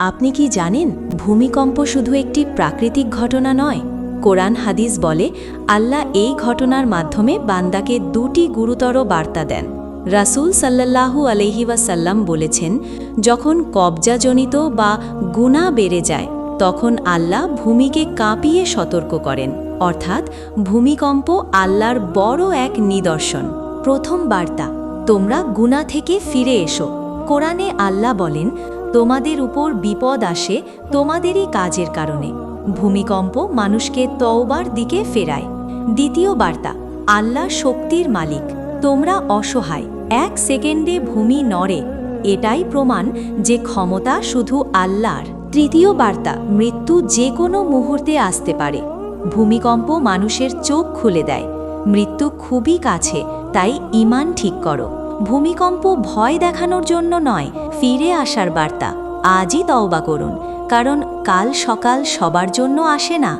আপনি কি জানেন ভূমিকম্প শুধু একটি প্রাকৃতিক ঘটনা নয়? কোরআন হাদিস বলে, আল্লাহ এই ঘটনার মাধ্যমে বান্দাকে দুটি গুরুতর বার্তা দেন। রাসূল সাল্লাল্লাহু আলহি ওয়াসাল্লাম বলেছেন, যখন কবজাজনিত বা গুণা বেড়ে যায়, তখন আল্লাহ ভূমিকে কাঁপিয়ে সতর্ক করেন। অর্থাৎ ভূমিকম্প আল্লাহর বড় এক নিদর্শন। প্রথম বার্তা, তোমরা গুণা থেকে ফিরে এসো। কোরআনে আল্লাহ বলেন তোমাদের উপর বিপদ আসে তোমাদেরই কাজের কারণে। ভূমিকম্প মানুষকে তওবার দিকে ফেরায়। দ্বিতীয় বার্তা আল্লাহ শক্তির মালিক, তোমরা অসহায়, এক সেকেন্ডে ভূমি নড়ে। এটাই প্রমাণ যে ক্ষমতা শুধু আল্লাহর। তৃতীয় বার্তা, মৃত্যু যে কোনো মুহূর্তে আসতে পারে। ভূমিকম্প মানুষের চোখ খুলে দেয়। মৃত্যু খুবই কাছে, তাই ইমান ঠিক করো। ভূমিকম্প ভয় দেখানোর জন্য নয়, ফিরে আসার বার্তা। আজই তওবা করুন, কারণ কাল সকাল সবার জন্য আসে না।